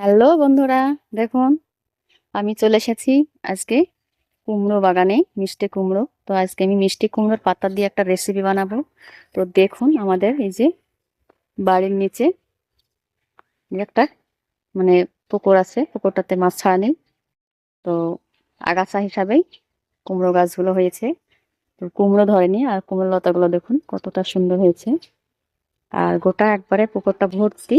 Hello বন্ধুরা, দেখুন, আমি চলে এসেছি আজকে কুমড়ো বাগানে মিষ্টি কুমড়ো। তো আজকে আমি মিষ্টি কুমড়োর পাতা দিয়ে একটা রেসিপি বানাবো। তো দেখুন, আমাদের এই যে বাড়ির নিচে একটা মানে পুকুর আছে, পুকুরটাতে মাছ ছাড়া নেই তো আগাছা হিসাবেই কুমড়ো গাছগুলো হয়েছে। তো কুমড়ো ধরেনি, আর কুমড়ো লতাগুলো দেখুন কতটা সুন্দর হয়েছে। আর গোটা একবারে পুকুরটা ভর্তি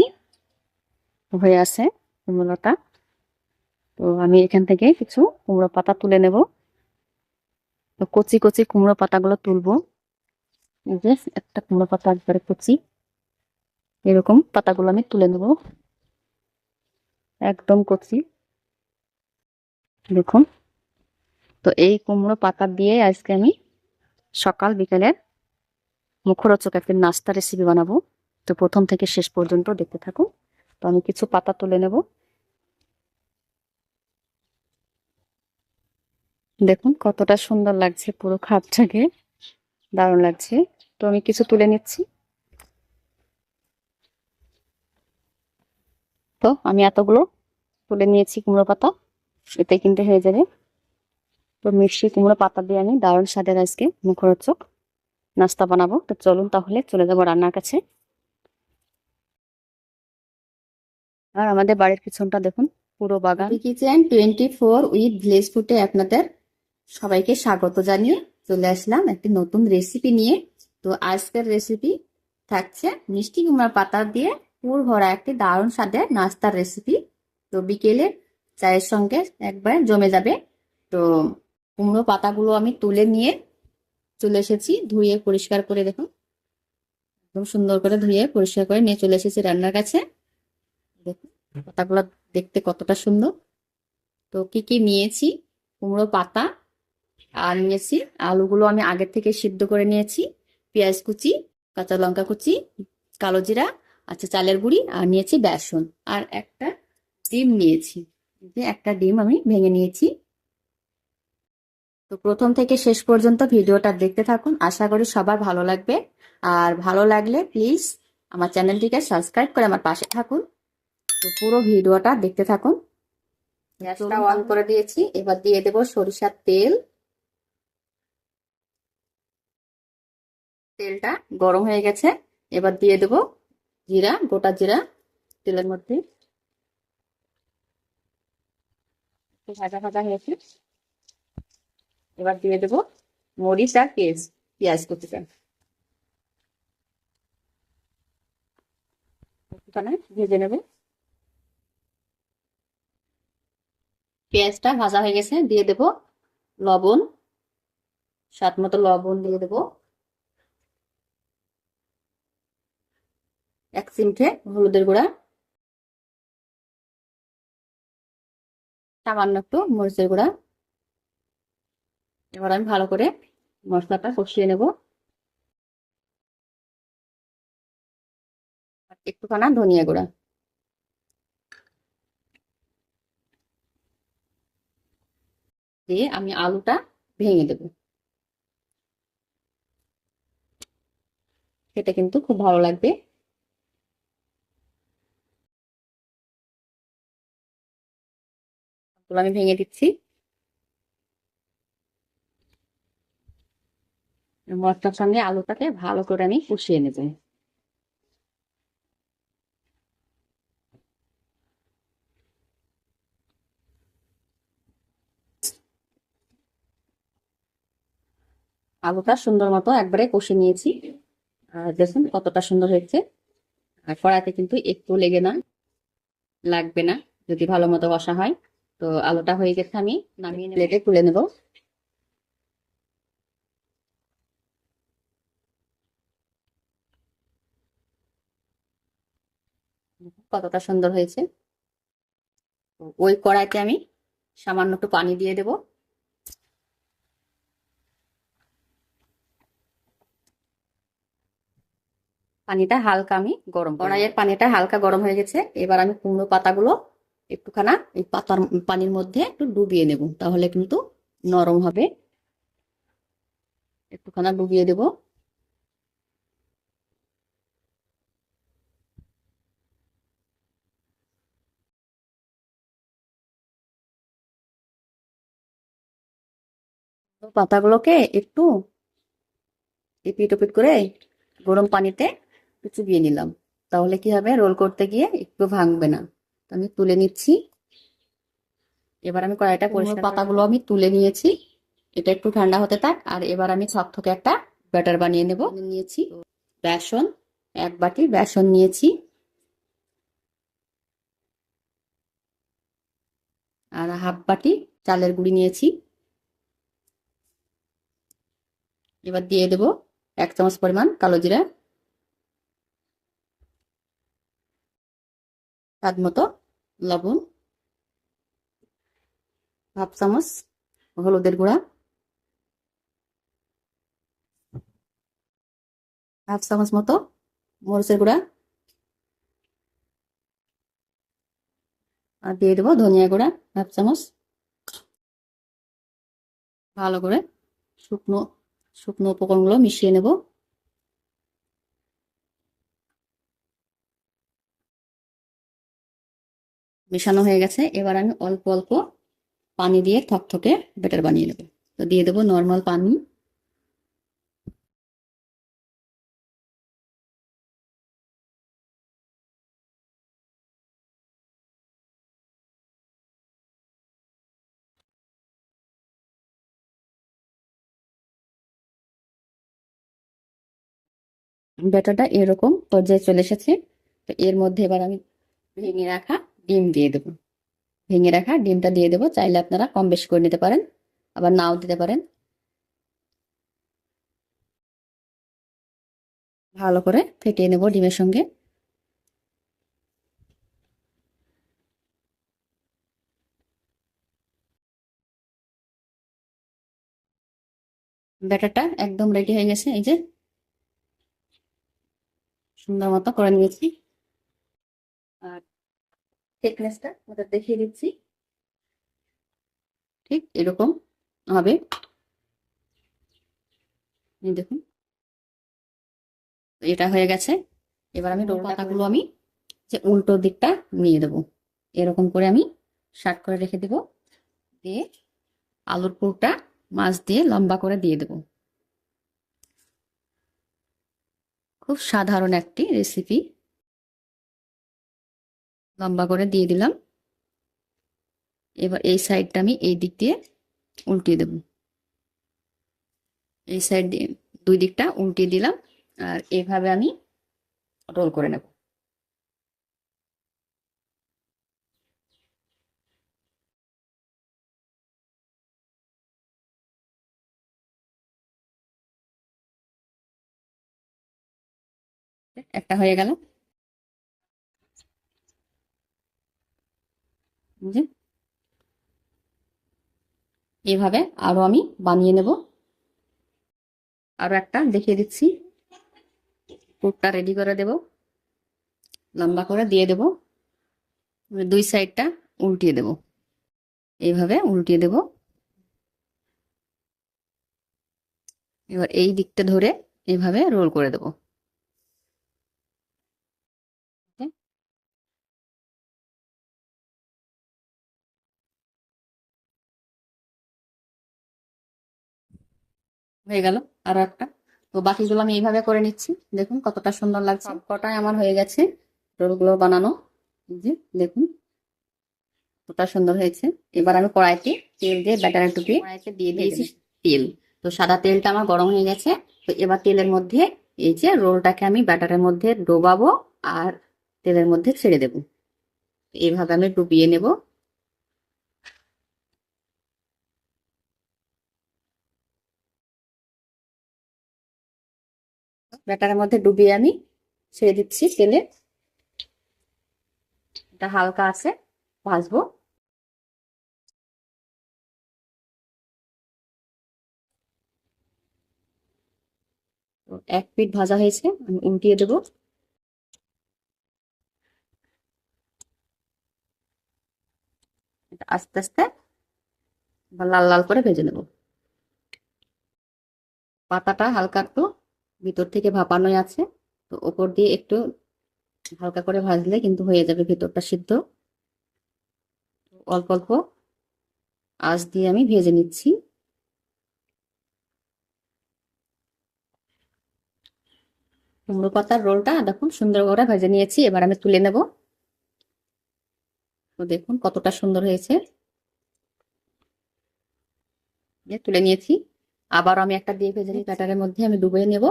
হয়ে আছে। কুমড়োটা তো আমি এখান থেকে কিছু কুমড়ো পাতা তুলে নেব। তো কচি কচি কুমড়ো পাতাগুলো তুলবো। যে একটা কুমড়ো পাতা একবারে কচি। এরকম পাতাগুলো আমি তুলে নেব। একদম কচি। দেখুন। তো এই কুমড়ো পাতা দিয়ে আজকে আমি সকাল বিকেলের মুখরোচক একটা নাস্তা রেসিপি বানাবো। তো প্রথম থেকে শেষ পর্যন্ত দেখতে থাকুন। তো আমি কিছু পাতা তুলে নেব। দেখুন কতটা সুন্দর লাগছে পুরো খাপটাকে। দারুণ লাগছে। তো আমি কিছু তুলে নিচ্ছি। তো আমি এতগুলো তুলে নিয়েছি কুমড়ো পাতা। এতে কিনতে হয়ে যাবে। তো মিষ্টি কুমড়ো পাতা দিয়ে আমি দারুণ স্বাদের আজকে মুখরোচক নাস্তা বানাবো। তো চলুন তাহলে চলে যাব রান্নার কাছে। আর আমাদের বাড়ির পিছনটা দেখুন, পুরো বাগান। Kitchen twenty four with village ফুটে আপনাদের সবাইকে স্বাগত জানিয়ে চলে আসলাম একটি নতুন রেসিপি নিয়ে। তো আজকের রেসিপি থাকছে মিষ্টি কুমড়ার পাতা দিয়ে পুর ভরা একটি দারুণ স্বাদের নাস্তার রেসিপি তো বিকেলে চায়ের সঙ্গে একবার জমে যাবে। তো কুমড়ো পাতাগুলো আমি তুলে নিয়ে চলে এসেছি, ধুয়ে পরিষ্কার করে দেখুন। একদম সুন্দর করে ধুয়ে পরিষ্কার করে নিয়ে চলে এসেছি রান্নার কাছে। পাতাগুলো দেখতে কতটা সুন্দর। তো কি কি নিয়েছি? কুমড়ো পাতা, আর নিয়েছি আলুগুলো আমি আগের থেকে সিদ্ধ করে নিয়েছি, পেঁয়াজ কুচি, কাঁচা লঙ্কা কুচি, কালো জিরা আচ্ছা চালের গুঁড়ি, আর নিয়েছি বেসন। আর একটা ডিম নিয়েছি। একটা ডিম আমি ভেঙে নিয়েছি। তো প্রথম থেকে শেষ পর্যন্ত ভিডিওটা দেখতে থাকুন। আশা করি সবার ভালো লাগবে। আর ভালো লাগলে প্লিজ আমার চ্যানেলটিকে সাবস্ক্রাইব করে আমার পাশে থাকুন। তো পুরো ভিডিওটা দেখতে থাকুন। গ্যাসটা অন করে দিয়েছি। এবার দিয়ে দেব সরিষার তেল। তেলটা গরম হয়ে গেছে। এবার দিয়ে দেব জিরা গোটা জিরা তেলের মধ্যে। ভাজা ভাজা হয়েছে। এবার দিয়ে দেব মরিচ আর পেঁয়াজ পেঁয়াজ কুচিটা। ভেজে নেব। পেঁয়াজটা ভাজা হয়ে গেছে, দিয়ে দেব লবণ। স্বাদ মতো লবণ দিয়ে দেব। এক চিমটে হলুদের গুঁড়া। সামান্য একটু মরিচের গুঁড়া। এবার আমি ভালো করে মশলাটা কষিয়ে নেব। একটুখানা ধনিয়া গুঁড়া। দিয়ে আমি আলুটা ভেঙে দেব। সেটা কিন্তু খুব ভালো লাগবে। আমি ভেঙে দিচ্ছি। মশলার সঙ্গে আলুটাকে ভালো করে আমি কষিয়ে নেব। আলুটা সুন্দর মতো একবারে কষে নিয়েছি। আর দেখুন কতটা সুন্দর হয়েছে। আর কড়াইতে কিন্তু একটু লেগে না লাগবে না যদি ভালো মতো কষা হয়। তো আলুটা হয়ে গেছে আমি নামিয়ে প্লেটে তুলে নেব। কতটা সুন্দর হয়েছে। ওই কড়াইতে আমি সামান্য একটু পানি দিয়ে দেবো। পানিটা হালকা আমি গরম কড়াইয়ের পানিটা হালকা গরম হয়ে গেছে। এবার আমি কুমড়ো পাতাগুলো একটুখানা এই পাতার পানির মধ্যে একটু ডুবিয়ে নেব তাহলে কিন্তু নরম হবে। একটুখানা ডুবিয়ে দেব। পাতাগুলোকে একটু এপিট ওপিট করে গরম পানিতে একটু চুবিয়ে নিলাম। তাহলে কি হবে? রোল করতে গিয়ে একটু ভাঙবে না। তো আমি তুলে নিচ্ছি। এবার আমি কড়াইটা পরিষ্কার পাতাগুলো আমি তুলে নিয়েছি। এটা একটু ঠান্ডা হতে থাক। আর এবার আমি থকথকে একটা ব্যাটার বানিয়ে নেব। নিয়েছি। বেসন এক বাটি বেসন নিয়েছি। আর হাফ বাটি চালের গুঁড়ি নিয়েছি। এবার দিয়ে দেব এক চামচ পরিমাণ কালো জিরা। স্বাদ মতো লবণ, হাফ চামচ হলুদের গুঁড়া, হাফ চামচ মতো মরিচের গুঁড়া আর দিয়ে দেবো ধনিয়া গুঁড়া, হাফ চামচ। ভালো করে শুকনো শুকনো উপকরণগুলো মিশিয়ে নেব। মেশানো হয়ে গেছে। এবার আমি অল্প অল্প পানি দিয়ে থকথকে বেটার বানিয়ে নেব। তো দিয়ে দেবো নর্মাল পানি। ব্যাটারটা এরকম পর্যায়ে চলে এসেছে। তো এর মধ্যে এবার আমি ভেঙে রাখা ডিম দিয়ে দেবো। ভেঙে রাখা ডিমটা দিয়ে দেবো। চাইলে আপনারা কম বেশি করে নিতে পারেন, আবার নাও দিতে পারেন। ভালো করে ফেটিয়ে নেব ডিমের সঙ্গে। ব্যাটারটা একদম রেডি হয়ে গেছে, এই যে। সুন্দর মতো করে নিয়েছি। আর থিকনেসটা ওটা দেখিয়ে দিচ্ছি। ঠিক এরকম হবে। দেখুন। এটা হয়ে গেছে। এবার আমি রোল পাতাগুলো আমি যে উল্টো দিকটা নিয়ে দেবো। এরকম করে আমি শার্ট করে রেখে দেব। দিয়ে আলুর পুরটা মাছ দিয়ে লম্বা করে দিয়ে দেব। খুব সাধারণ একটি রেসিপি লম্বা করে দিয়ে দিলাম। এবার এই সাইডটা আমি এই দিক দিয়ে উল্টিয়ে দেব। এই সাইড দিয়ে দুই দিকটা উল্টিয়ে দিলাম আর এভাবে আমি রোল করে নেব। একটা হয়ে গেল। যে এভাবে আরও আমি বানিয়ে নেব। আরও একটা দেখিয়ে দিচ্ছি। পুরটা রেডি করে দেব। লম্বা করে দিয়ে দেব। দুই সাইডটা উল্টিয়ে দেব। এইভাবে উল্টিয়ে দেব। এবার এই দিকটা ধরে এভাবে রোল করে দেব। হয়ে গেল আরও একটা। তো বাকিগুলো আমি এইভাবে করে নিচ্ছি। দেখুন কতটা সুন্দর লাগছে। কটাই আমার হয়ে গেছে। রোলগুলো বানানো। যে দেখুন কতটা সুন্দর হয়েছে। এবার আমি কড়াইতে তেল দিয়ে ব্যাটারে টুপিয়ে কড়াইতে দিয়ে দিয়েছি তেল। তো সাদা তেলটা আমার গরম হয়ে গেছে। তো এবার তেলের মধ্যে এই যে রোলটাকে আমি ব্যাটারের মধ্যে ডোবাবো আর তেলের মধ্যে ছেড়ে দেব। এইভাবে আমি ডুবিয়ে নেব। ব্যাটারের মধ্যে ডুবিয়ে আমি ছেড়ে দিচ্ছি তেলে। এটা হালকা আছে, ভাজবো। এক পিঠ ভাজা হয়েছে, আমি উল্টিয়ে দেবো। আস্তে আস্তে লাল লাল করে ভেজে নেব। পাতাটা হালকা একটু ভিতর থেকে ভাপানোই আছে। তো ওপর দিয়ে একটু হালকা করে ভাজলে কিন্তু হয়ে যাবে ভিতরটা সিদ্ধ। অল্প অল্প আঁচ দিয়ে আমি ভেজে নিচ্ছি। কুমড়ো পাতার রোলটা দেখুন সুন্দর করে ভেজে নিয়েছি এবার আমি তুলে নেব। তো দেখুন কতটা সুন্দর হয়েছে। তুলে নিয়েছি। আবার আমি একটা দিয়ে ভেজে নিই ব্যাটারের মধ্যে আমি ডুবে নেব।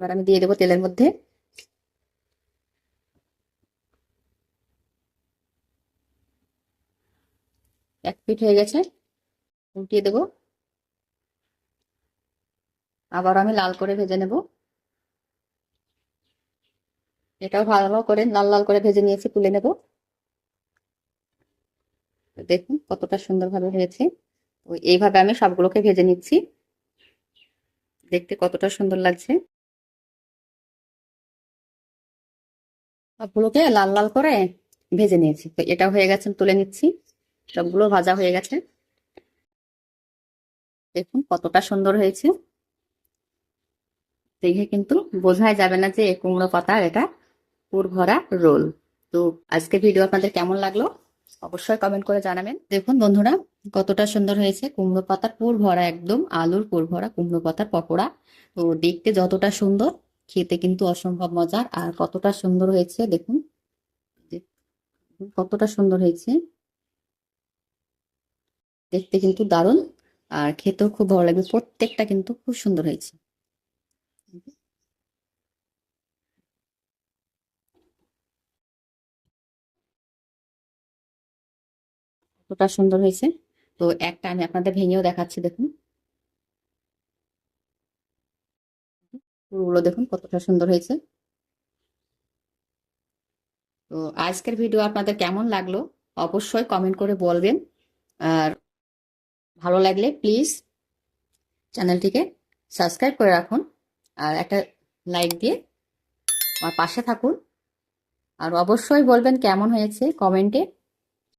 এবার আমি দিয়ে দেবো তেলের মধ্যে। এক পিঠ হয়ে গেছে, উল্টিয়ে দেবো। আবার আমি লাল করে ভেজে নেব। এটাও ভালো করে লাল লাল করে ভেজে নিয়েছি, তুলে নেব। দেখুন কতটা সুন্দরভাবে হয়েছে। এইভাবে আমি সবগুলোকে ভেজে নিচ্ছি। দেখতে কতটা সুন্দর লাগছে। সবগুলোকে লাল লাল করে ভেজে নিয়েছি। তো এটা হয়ে গেছে তুলে নিচ্ছি। সবগুলো ভাজা হয়ে গেছে। দেখুন কতটা সুন্দর হয়েছে। দেখে কিন্তু বোঝাই যাবে না যে কুমড়ো পাতার এটা পুর ভরা রোল। তো আজকে ভিডিও আপনাদের কেমন লাগল অবশ্যই কমেন্ট করে জানাবেন। দেখুন বন্ধুরা, কতটা সুন্দর হয়েছে কুমড়ো পাতার পুর ভরা, একদম আলুর পুর ভরা কুমড়ো পাতার পকোড়া। তো দেখতে যতটা সুন্দর খেতে কিন্তু অসম্ভব মজার। আর কতটা সুন্দর হয়েছে দেখুন। কতটা সুন্দর হয়েছে। দেখতে কিন্তু দারুণ। আর খেতেও খুব ভালো লাগবে। প্রত্যেকটা কিন্তু খুব সুন্দর হয়েছে। কতটা সুন্দর হয়েছে। তো একটা আমি আপনাদের ভেঙেও দেখাচ্ছি দেখুন। পুরোগুলো দেখুন কতটা সুন্দর হয়েছে। তো আজকের ভিডিও আপনাদের কেমন লাগল অবশ্যই কমেন্ট করে বলবেন। আর ভালো লাগলে প্লিজ চ্যানেলটিকে সাবস্ক্রাইব করে রাখুন আর একটা লাইক দিয়ে আমার পাশে থাকুন। আর অবশ্যই বলবেন কেমন হয়েছে কমেন্টে